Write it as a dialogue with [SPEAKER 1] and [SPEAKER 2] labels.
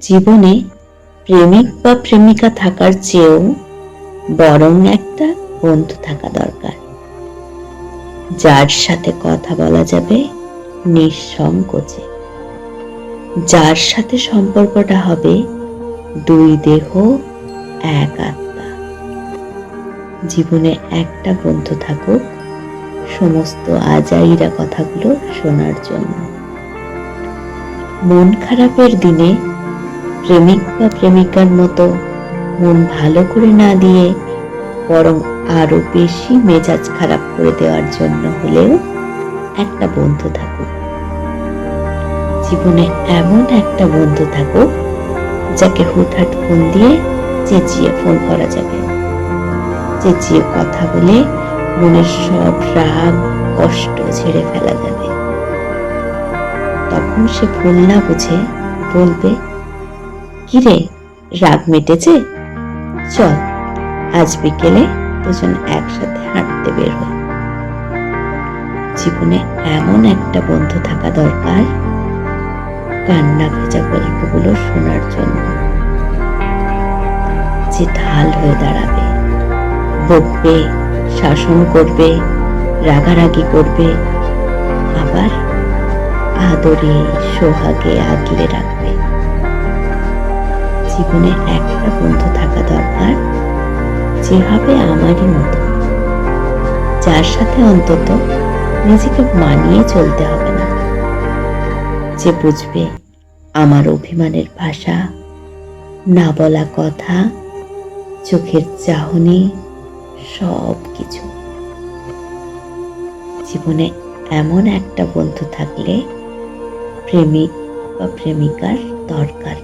[SPEAKER 1] জীবনে প্রেমিক বা প্রেমিকা থাকার চেয়েও বরং একটা বন্ধু থাকা দরকার। যার সাথে কথা বলা যাবে নিঃসংকোচে। যার সাথে সম্পর্কটা হবে দুই দেহ, এক আত্মা। জীবনে একটা বন্ধু থাকুক সমস্ত আজাইরা কথাগুলো শোনার জন্য। মন খারাপের দিনে প্রেমিক বা প্রেমিকার মতো মন ভালো করে না দিয়ে, বরং আরও বেশি মেজাজ খারাপ করে দেওয়ার জন্য হলেও একটা বন্ধু থাকুক। জীবনে এমন একটা বন্ধু থাকুক, যাকে হুটহাট ফোন দিয়ে চেঁচিয়ে ফোন করা যাবে। চেঁচিয়ে কথা বলে মনের সব রাগ, কষ্ট ছেড়ে ফেলা যাবে। তখন সে ভুল না বুঝে বলবে কিরে? রাগ মিটেছে। চল, আজ বিকেলে দুজন একসাথে হাঁটতে বের হই। জীবনে এমন একটা বন্ধু থাকা দরকার, কান্না ভেজা গল্পগুলো শোনার জন্য। যে ঢাল হয়ে দাঁড়াবে, বকবে, শাসন করবে, রাগারাগি করবে, আবার আদরে সোহাগে আগলে রাখবে। জীবনে একটা বন্ধু থাকা দরকার যে হবে আমারই মতো। যার সাথে অন্তত নিজেকে মানিয়ে চলতে হবে না। যে বুঝবে আমার অভিমানের ভাষা, না বলা কথা, চোখের চাহনি সব কিছু জীবনে এমন একটা বন্ধু থাকলে প্রেমিক বা প্রেমিকার দরকার